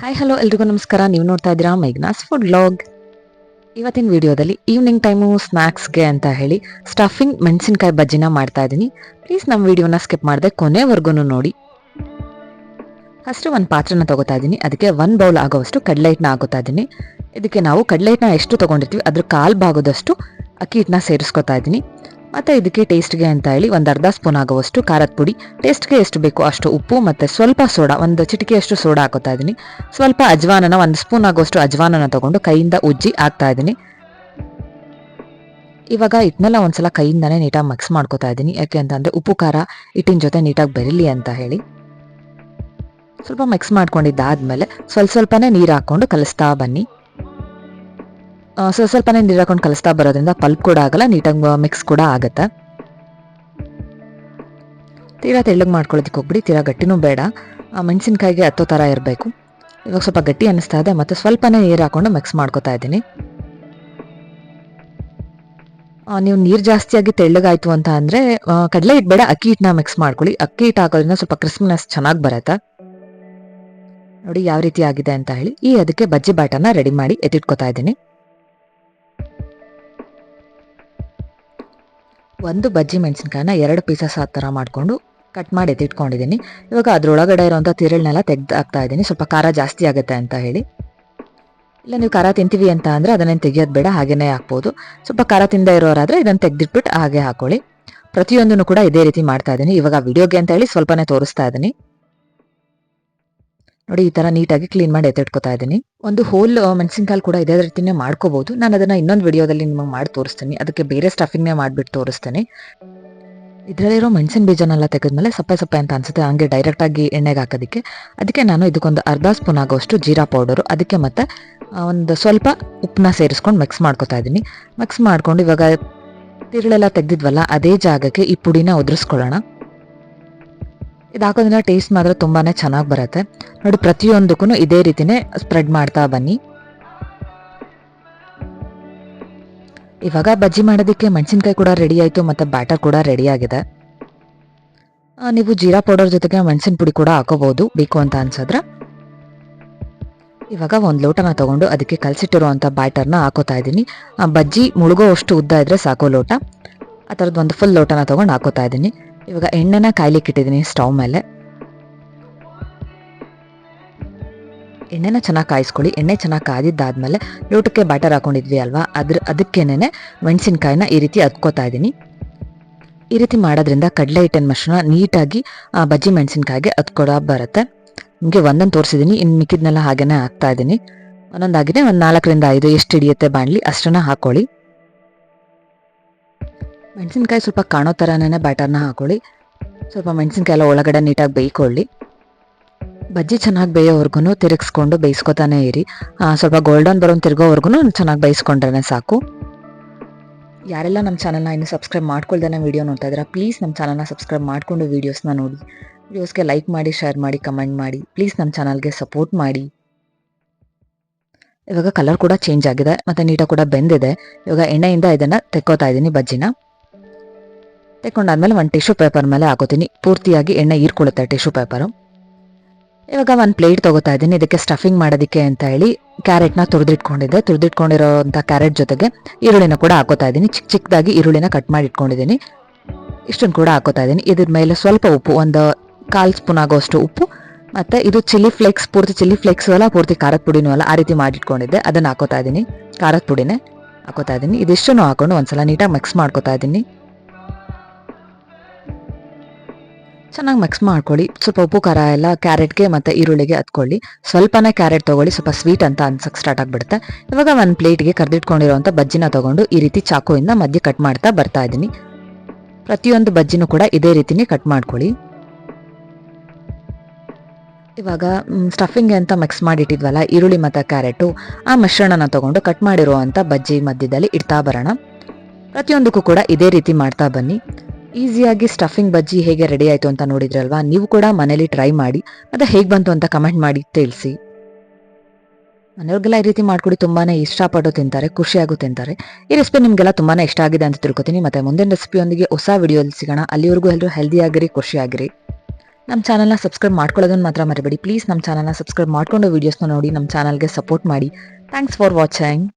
Hi hello ಎಲ್ರಿಗೂ ನಮಸ್ಕಾರ. ನೀವು ನೋಡ್ತಾ ಇದ್ದೀರಾ ಮೈಗ್ನಾಸ್ ಫುಡ್ ಲಾಗ್ ಇವತ್ತಿನ ವಿಡಿಯೋದಲ್ಲಿ ಈವ್ನಿಂಗ್ ಟೈಮು ಸ್ನ್ಯಾಕ್ಸ್ಗೆ ಅಂತ ಹೇಳಿ ಸ್ಟಫಿಂಗ್ ಮೆಣಸಿನ್ಕಾಯಿ ಬಜ್ಜಿನ ಮಾಡ್ತಾ ಇದ್ದೀನಿ. ಪ್ಲೀಸ್ ನಮ್ಮ ವಿಡಿಯೋನ ಸ್ಕಿಪ್ ಮಾಡಿದೆ ಕೊನೆವರೆಗೂ ನೋಡಿ. ಫಸ್ಟ್ ಒಂದು ಪಾತ್ರನ ತಗೋತಾ ಇದ್ದೀನಿ. ಅದಕ್ಕೆ ಒನ್ ಬೌಲ್ ಆಗೋವಷ್ಟು ಕಡಲೆ ಹಿಟ್ಟನ್ನ ಹಾಕೋತಾ ಇದ್ದೀನಿ. ಇದಕ್ಕೆ ನಾವು ಕಡಲೆ ಹಿಟ್ಟನ್ನ ಎಷ್ಟು ತೊಗೊಂಡಿರ್ತೀವಿ, ಅದ್ರ ಕಾಲು ಭಾಗದಷ್ಟು ಅಕ್ಕಿ ಹಿಟ್ಟನ್ನ ಸೇರಿಸ್ಕೊತಾ ಇದ್ದೀನಿ. ಮತ್ತು ಇದಕ್ಕೆ ಟೇಸ್ಟ್ಗೆ ಅಂತ ಹೇಳಿ ಒಂದು ಅರ್ಧ ಸ್ಪೂನ್ ಆಗುವಷ್ಟು ಖಾರದ ಪುಡಿ. ಟೇಸ್ಟ್ಗೆ ಎಷ್ಟು ಬೇಕು ಅಷ್ಟು ಉಪ್ಪು ಮತ್ತು ಸ್ವಲ್ಪ ಸೋಡಾ, ಒಂದು ಚಿಟಿಕೆಯಷ್ಟು ಸೋಡಾ ಹಾಕೋತಾ ಇದ್ದೀನಿ. ಸ್ವಲ್ಪ ಅಜ್ವಾನನ, ಒಂದು ಸ್ಪೂನ್ ಆಗುವಷ್ಟು ಅಜ್ವಾನನ ತಗೊಂಡು ಕೈಯಿಂದ ಉಜ್ಜಿ ಹಾಕ್ತಾ ಇದ್ದೀನಿ. ಇವಾಗ ಹಿಟ್ಟನ್ನೆಲ್ಲ ಒಂದ್ಸಲ ಕೈಯಿಂದನೇ ನೀಟಾಗಿ ಮಿಕ್ಸ್ ಮಾಡ್ಕೋತಾ ಇದ್ದೀನಿ. ಯಾಕೆ ಅಂತಂದರೆ ಉಪ್ಪು, ಖಾರ ಹಿಟ್ಟಿನ ಜೊತೆ ನೀಟಾಗಿ ಬೆರಲಿ ಅಂತ ಹೇಳಿ. ಸ್ವಲ್ಪ ಮಿಕ್ಸ್ ಮಾಡ್ಕೊಂಡಿದ್ದಾದ್ಮೇಲೆ ಸ್ವಲ್ಪ ಸ್ವಲ್ಪನೇ ನೀರು ಹಾಕ್ಕೊಂಡು ಕಲಿಸ್ತಾ ಬನ್ನಿ. ಸ್ವಲ್ಪ ಸ್ವಲ್ಪನೇ ನೀರು ಹಾಕೊಂಡು ಕಲಿಸ್ತಾ ಬರೋದ್ರಿಂದ ಪಲ್ಪ್ ಕೂಡ ಆಗಲ್ಲ, ನೀಟಾಗಿ ಮಿಕ್ಸ್ ಕೂಡ ಆಗುತ್ತೆ. ತೀರಾ ತೆಳ್ಳಗೆ ಮಾಡ್ಕೊಳ್ಳೋದಕ್ಕೆ ಹೋಗ್ಬಿಡಿ, ತೀರಾ ಗಟ್ಟಿನೂ ಬೇಡ. ಮೆಣಸಿನ್ಕಾಯಿಗೆ ಹತ್ತೋ ಥರ ಇರಬೇಕು. ಇವಾಗ ಸ್ವಲ್ಪ ಗಟ್ಟಿ ಅನ್ನಿಸ್ತಾ ಇದೆ, ಮತ್ತು ಸ್ವಲ್ಪನೇ ನೀರು ಹಾಕೊಂಡು ಮಿಕ್ಸ್ ಮಾಡ್ಕೋತಾ ಇದ್ದೀನಿ. ನೀವು ನೀರು ಜಾಸ್ತಿಯಾಗಿ ತೆಳ್ಳಗಾಯಿತು ಅಂತ ಅಂದರೆ ಕಡಲೆ ಹಿಟ್ಟು ಬೇಡ ಅಕ್ಕಿ ಹಿಟ್ಟನ್ನ ಮಿಕ್ಸ್ ಮಾಡ್ಕೊಳ್ಳಿ. ಅಕ್ಕಿ ಹಿಟ್ಟು ಹಾಕೋದ್ರಿಂದ ಸ್ವಲ್ಪ ಕ್ರಿಸ್ಮಸ್ ಚೆನ್ನಾಗಿ ಬರುತ್ತೆ. ನೋಡಿ ಯಾವ ರೀತಿ ಆಗಿದೆ ಅಂತ ಹೇಳಿ, ಈ ಅದಕ್ಕೆ ಬಜ್ಜಿ ಬಾಟನ್ನ ರೆಡಿ ಮಾಡಿ ಎತ್ತಿಟ್ಕೋತಾ ಇದ್ದೀನಿ. ಒಂದು ಬಜ್ಜಿ ಮೆಣಸಿನಕಾಯಿನ ಎರಡು ಪೀಸಸ್ ಆ ಥರ ಮಾಡಿಕೊಂಡು ಕಟ್ ಮಾಡಿ ಎತ್ತಿಟ್ಕೊಂಡಿದ್ದೀನಿ. ಇವಾಗ ಅದರೊಳಗಡೆ ಇರೋಂಥ ತಿರುಳನ್ನೆಲ್ಲ ತೆಗ್ದು ಹಾಕ್ತಾ ಇದ್ದೀನಿ. ಸ್ವಲ್ಪ ಖಾರ ಜಾಸ್ತಿ ಆಗುತ್ತೆ ಅಂತ ಹೇಳಿ. ಇಲ್ಲ, ನೀವು ಖಾರ ತಿಂತೀವಿ ಅಂತ ಅಂದರೆ ಅದನ್ನೇನು ತೆಗಿಯೋದು ಬೇಡ ಹಾಗೇ ಹಾಕ್ಬೋದು. ಸ್ವಲ್ಪ ಖಾರ ತಿಂದ ಇರೋರಾದರೆ ಇದನ್ನು ತೆಗೆದಿಟ್ಬಿಟ್ಟು ಹಾಗೆ ಹಾಕೊಳ್ಳಿ. ಪ್ರತಿಯೊಂದನ್ನು ಕೂಡ ಇದೇ ರೀತಿ ಮಾಡ್ತಾ ಇದ್ದೀನಿ. ಇವಾಗ ವಿಡಿಯೋಗೆ ಅಂತ ಹೇಳಿ ಸ್ವಲ್ಪನೇ ತೋರಿಸ್ತಾ ಇದ್ದೀನಿ. ನೋಡಿ, ಈ ತರ ನೀಟಾಗಿ ಕ್ಲೀನ್ ಮಾಡಿ ಎತ್ತಿಟ್ಕೊತಾ ಇದ್ದೀನಿ. ಒಂದು ಹೋಲ್ ಮೆಣಸಿನ್ಕಾಯಿ ಕೂಡ ಇದೇ ರೀತಿನೇ ಮಾಡ್ಕೋಬಹುದು ನಾನು ಅದನ್ನ ಇನ್ನೊಂದು ವಿಡಿಯೋದಲ್ಲಿ ನಿಮಗೆ ಮಾಡಿ ತೋರಿಸ್ತೀನಿ. ಅದಕ್ಕೆ ಬೇರೆ ಸ್ಟಫಿಂಗ್ನೇ ಮಾಡಿಬಿಟ್ಟು ತೋರಿಸ್ತೀನಿ. ಇದರಲ್ಲಿರೋ ಮೆಣಸಿನ ಬೀಜನೆಲ್ಲ ತೆಗೆದ್ಮೇಲೆ ಸಪ್ಪೆ ಸಪ್ಪೆ ಅಂತ ಅನ್ಸುತ್ತೆ. ಹಂಗೆ ಡೈರೆಕ್ಟ್ ಆಗಿ ಎಣ್ಣೆಗೆ ಹಾಕೋದಕ್ಕೆ. ಅದಕ್ಕೆ ನಾನು ಇದಕ್ಕೊಂದು ಅರ್ಧ ಸ್ಪೂನ್ ಆಗೋಷ್ಟು ಜೀರಾ ಪೌಡರು ಅದಕ್ಕೆ ಮತ್ತೆ ಒಂದು ಸ್ವಲ್ಪ ಉಪ್ಪನ್ನ ಸೇರಿಸ್ಕೊಂಡು ಮಿಕ್ಸ್ ಮಾಡ್ಕೊತಾ ಇದ್ದೀನಿ. ಮಿಕ್ಸ್ ಮಾಡ್ಕೊಂಡು ಇವಾಗ ತಿರುಳೆಲ್ಲ ತೆಗೆದಿದ್ವಲ್ಲ, ಅದೇ ಜಾಗಕ್ಕೆ ಈ ಪುಡಿನ ಉದುರಿಸ್ಕೊಳ್ಳೋಣ. ಇದು ಟೇಸ್ಟ್ ಮಾತ್ರ ತುಂಬಾ ಚೆನ್ನಾಗಿ ಬರುತ್ತೆ. ನೋಡಿ ಪ್ರತಿಯೊಂದಕ್ಕೂ ಇದೇ ರೀತಿನೇ ಸ್ಪ್ರೆಡ್ ಮಾಡ್ತಾ ಬನ್ನಿ. ಇವಾಗ ಬಜ್ಜಿ ಮಾಡೋದಕ್ಕೆ ಮೆಣಸಿನ್ಕಾಯಿ ಕೂಡ ರೆಡಿ ಆಯಿತು, ಮತ್ತು ಬ್ಯಾಟರ್ ಕೂಡ ರೆಡಿ ಆಗಿದೆ. ನೀವು ಜೀರಾ ಪೌಡರ್ ಜೊತೆಗೆ ಮೆಣಸಿನ ಪುಡಿ ಕೂಡ ಹಾಕೋಬಹುದು, ಬೇಕು ಅಂತ ಅನ್ಸಿದ್ರೆ. ಇವಾಗ ಒಂದು ಲೋಟನ ತಗೊಂಡು ಅದಕ್ಕೆ ಕಲಸಿಟ್ಟಿರುವಂಥ ಬ್ಯಾಟರ್ನ ಹಾಕೋತಾ ಇದ್ದೀನಿ. ಬಜ್ಜಿ ಮುಳುಗೋ ಅಷ್ಟು ಉದ್ದ ಇದ್ರೆ ಸಾಕೋ ಲೋಟ. ಆ ಥರದ್ದು ಒಂದು ಫುಲ್ ಲೋಟನ ತೊಗೊಂಡು ಹಾಕೋತಾ ಇದ್ದೀನಿ. ಇವಾಗ ಎಣ್ಣೆನ ಕಾಯ್ಲಿಕ್ಕೆ ಇಟ್ಟಿದ್ದೀನಿ ಸ್ಟವ್ ಮೇಲೆ. ಎಣ್ಣೆನ ಚೆನ್ನಾಗಿ ಕಾಯಿಸ್ಕೊಳ್ಳಿ. ಎಣ್ಣೆ ಚೆನ್ನಾಗಿ ಕಾದಿದ್ದಾದ್ಮೇಲೆ ಲೋಟಕ್ಕೆ ಬ್ಯಾಟರ್ ಹಾಕೊಂಡಿದ್ವಿ ಅಲ್ವಾ? ಅದ್ರ ಅದಕ್ಕೇನೆ ಮೆಣಸಿನ್ಕಾಯಿನ ಈ ರೀತಿ ಹತ್ಕೋತಾ ಇದ್ದೀನಿ. ಈ ರೀತಿ ಮಾಡೋದ್ರಿಂದ ಕಡಲೆ ಹಿಟ್ಟಿನ ಮಿಶ್ರಣ ನೀಟಾಗಿ ಬಜ್ಜಿ ಮೆಣಸಿನ್ಕಾಯಿಗೆ ಹತ್ಕೊಡ ಬರುತ್ತೆ. ನಿಮಗೆ ಒಂದೊಂದು ತೋರಿಸಿದ್ದೀನಿ ಇನ್ನು ಮಿಕ್ಕಿದ್ನೆಲ್ಲ ಹಾಗೇನೆ ಹಾಕ್ತಾ ಇದ್ದೀನಿ. ಒಂದೊಂದಾಗಿದೆ, ಒಂದು ನಾಲ್ಕರಿಂದ ಐದು, ಎಷ್ಟು ಹಿಡಿಯುತ್ತೆ ಬಾಣಲಿ ಅಷ್ಟನ್ನ ಹಾಕೊಳ್ಳಿ. ಮೆಣಸಿನ್ಕಾಯಿ ಸ್ವಲ್ಪ ಕಾಣೋ ಥರನೇ ಬ್ಯಾಟರ್ನ ಹಾಕೊಳ್ಳಿ. ಸ್ವಲ್ಪ ಮೆಣಸಿನ್ಕಾಯಿ ಎಲ್ಲ ಒಳಗಡೆ ನೀಟಾಗಿ ಬೇಯ್ಕೊಳ್ಳಿ. ಬಜ್ಜಿ ಚೆನ್ನಾಗಿ ಬೇಯೋವರೆಗೂ ತಿರುಗಿಸ್ಕೊಂಡು ಬೇಯಿಸ್ಕೊತಾನೆ ಇರಿ. ಸ್ವಲ್ಪ ಗೋಲ್ಡನ್ ಬರೋನ್ ತಿರ್ಗೋವರೆಗೂ ಚೆನ್ನಾಗಿ ಬೇಯಿಸ್ಕೊಂಡ್ರೆ ಸಾಕು. ಯಾರೆಲ್ಲ ನಮ್ಮ ಚಾನಲ್ನ ಇನ್ನು ಸಬ್ಸ್ಕ್ರೈಬ್ ಮಾಡ್ಕೊಳ್ದೇ ವಿಡಿಯೋ ನೋಡ್ತಾ ಇದ್ದೀರಾ ಪ್ಲೀಸ್ ನಮ್ಮ ಚಾನಲ್ನ ಸಬ್ಸ್ಕ್ರೈಬ್ ಮಾಡಿಕೊಂಡು ವೀಡಿಯೋಸ್ನ ನೋಡಿ. ವೀಡಿಯೋಸ್ಗೆ ಲೈಕ್ ಮಾಡಿ ಶೇರ್ ಮಾಡಿ ಕಮೆಂಟ್ ಮಾಡಿ. ಪ್ಲೀಸ್ ನಮ್ಮ ಚಾನಲ್ಗೆ ಸಪೋರ್ಟ್ ಮಾಡಿ. ಇವಾಗ ಕಲರ್ ಕೂಡ ಚೇಂಜ್ ಆಗಿದೆ, ಮತ್ತು ನೀಟಾಗಿ ಕೂಡ ಬೆಂದಿದೆ. ಇವಾಗ ಎಣ್ಣೆಯಿಂದ ಇದನ್ನು ತೆಕ್ಕೋತಾ ಇದ್ದೀನಿ ಬಜ್ಜಿನ. ತೆಕ್ಕೊಂಡಾದ್ಮೇಲೆ ಒಂದು ಟಿಶ್ಯೂ ಪೇಪರ್ ಮೇಲೆ ಹಾಕೋತೀನಿ. ಪೂರ್ತಿಯಾಗಿ ಎಣ್ಣೆ ಹೀರ್ಕೊಳ್ಳುತ್ತೆ ಟಿಶ್ಯೂ ಪೇಪರು ಇವಾಗ ಒಂದು ಪ್ಲೇಟ್ ತಗೋತಾ ಇದ್ದೀನಿ. ಇದಕ್ಕೆ ಸ್ಟಫಿಂಗ್ ಮಾಡೋದಕ್ಕೆ ಅಂತ ಹೇಳಿ ಕ್ಯಾರೆಟ್ನ ತುರಿದಿಟ್ಕೊಂಡಿದ್ದೆ. ತುರಿದಿಟ್ಕೊಂಡಿರೋಂಥ ಕ್ಯಾರೆಟ್ ಜೊತೆಗೆ ಈರುಳ್ಳಿನ ಕೂಡ ಹಾಕೋತಾ ಇದ್ದೀನಿ. ಚಿಕ್ಕ ಚಿಕ್ಕದಾಗಿ ಈರುಳ್ಳಿನ ಕಟ್ ಮಾಡಿ ಇಟ್ಕೊಂಡಿದ್ದೀನಿ ಇಷ್ಟನ್ನು ಕೂಡ ಹಾಕೋತಾ ಇದ್ದೀನಿ. ಇದ್ರ ಮೇಲೆ ಸ್ವಲ್ಪ ಉಪ್ಪು, ಒಂದು ಕಾಲು ಸ್ಪೂನ್ ಆಗೋಷ್ಟು ಉಪ್ಪು ಮತ್ತು ಇದು ಚಿಲ್ಲಿ ಫ್ಲೇಕ್ಸ್ ಪೂರ್ತಿ ಚಿಲ್ಲಿ ಫ್ಲೇಕ್ಸ್ ಅಲ್ಲ, ಪೂರ್ತಿ ಖಾರದ ಪುಡಿನೂ ಅಲ್ಲ. ಆ ರೀತಿ ಮಾಡಿಟ್ಕೊಂಡಿದ್ದೆ. ಅದನ್ನು ಹಾಕೋತಾ ಇದ್ದೀನಿ. ಖಾರದ ಪುಡಿನೇ ಹಾಕೋತಾ ಇದ್ದೀನಿ. ಇದಿಷ್ಟನ್ನು ಹಾಕೊಂಡು ಒಂದ್ಸಲ ನೀಟಾಗಿ ಮಿಕ್ಸ್ ಮಾಡ್ಕೋತಾ ಇದ್ದೀನಿ. ಚೆನ್ನಾಗಿ ಮಿಕ್ಸ್ ಮಾಡ್ಕೊಳ್ಳಿ. ಸ್ವಲ್ಪ ಉಪ್ಪು, ಖಾರ ಎಲ್ಲ ಕ್ಯಾರೆಟ್ಗೆ ಮತ್ತು ಈರುಳ್ಳಿಗೆ ಹತ್ಕೊಳ್ಳಿ ಸ್ವಲ್ಪನೇ ಕ್ಯಾರೆಟ್ ತೊಗೊಳ್ಳಿ. ಸ್ವಲ್ಪ ಸ್ವೀಟ್ ಅಂತ ಅನ್ಸಕ್ಕೆ ಸ್ಟಾರ್ಟ್ ಆಗಿಬಿಡುತ್ತೆ. ಇವಾಗ ಒಂದು ಪ್ಲೇಟ್ಗೆ ಕರೆದಿಟ್ಕೊಂಡಿರುವಂತ ಬಜ್ಜಿನ ತೊಗೊಂಡು ಈ ರೀತಿ ಚಾಕುವಿಂದ ಮಧ್ಯೆ ಕಟ್ ಮಾಡ್ತಾ ಬರ್ತಾ ಇದ್ದೀನಿ. ಪ್ರತಿಯೊಂದು ಬಜ್ಜಿನೂ ಕೂಡ ಇದೇ ರೀತಿನೇ ಕಟ್ ಮಾಡ್ಕೊಳ್ಳಿ. ಇವಾಗ ಸ್ಟಫಿಂಗ್ ಅಂತ ಮಿಕ್ಸ್ ಮಾಡಿಟ್ಟಿದ್ವಲ್ಲ, ಈರುಳ್ಳಿ ಮತ್ತು ಕ್ಯಾರೆಟು, ಆ ಮಿಶ್ರಣನ ತಗೊಂಡು ಕಟ್ ಮಾಡಿರುವಂಥ ಬಜ್ಜಿ ಮಧ್ಯದಲ್ಲಿ ಇಡ್ತಾ ಬರೋಣ. ಪ್ರತಿಯೊಂದಕ್ಕೂ ಕೂಡ ಇದೇ ರೀತಿ ಮಾಡ್ತಾ ಬನ್ನಿ. ಈಸಿಯಾಗಿ ಸ್ಟಫಿಂಗ್ ಬಜ್ಜಿ ಹೇಗೆ ರೆಡಿ ಆಯಿತು ಅಂತ ನೋಡಿದ್ರಲ್ವಾ? ನೀವು ಕೂಡ ಮನೇಲಿ ಟ್ರೈ ಮಾಡಿ. ಅದು ಹೇಗೆ ಬಂತು ಅಂತ ಕಮೆಂಟ್ ಮಾಡಿ ತಿಳಿಸಿ. ಮನೆಯವ್ರಿಗೆಲ್ಲ ಈ ರೀತಿ ಮಾಡ್ಕೊಡಿ, ತುಂಬಾನೇ ಇಷ್ಟಪಟ್ಟು ತಿಂತಾರೆ, ಖುಷಿಯಾಗೂ ತಿಂತಾರೆ. ಈ ರೆಸಿಪಿ ನಿಮಗೆಲ್ಲ ತುಂಬಾನೇ ಇಷ್ಟ ಆಗಿದೆ ಅಂತ ತಿಳ್ಕೊತೀನಿ. ಮತ್ತೆ ಮುಂದಿನ ರೆಸಿಪಿಯೊಂದಿಗೆ ಹೊಸ ವಿಡಿಯೋದಲ್ಲಿ ಸಿಗೋಣ. ಅಲ್ಲಿವರೆಗೂ ಎಲ್ಲರೂ ಹೆಲ್ದಿ ಆಗಿರಿ, ಖುಷಿಯಾಗಿರಿ. ನಮ್ಮ ಚಾನಲ್ನ ಸಬ್ಸ್ಕ್ರೈಬ್ ಮಾಡ್ಕೊಳ್ಳೋದನ್ನು ಮಾತ್ರ ಮರಿಬೇಡಿ. ಪ್ಲೀಸ್ ನಮ್ಮ ಚಾನಲ್ನ ಸಬ್ಸ್ಕ್ರೈಬ್ ಮಾಡ್ಕೊಂಡು ವೀಡಿಯೋಸ್ನ ನೋಡಿ, ನಮ್ಮ ಚಾನಲ್ಗೆ ಸಪೋರ್ಟ್ ಮಾಡಿ. Thanks for watching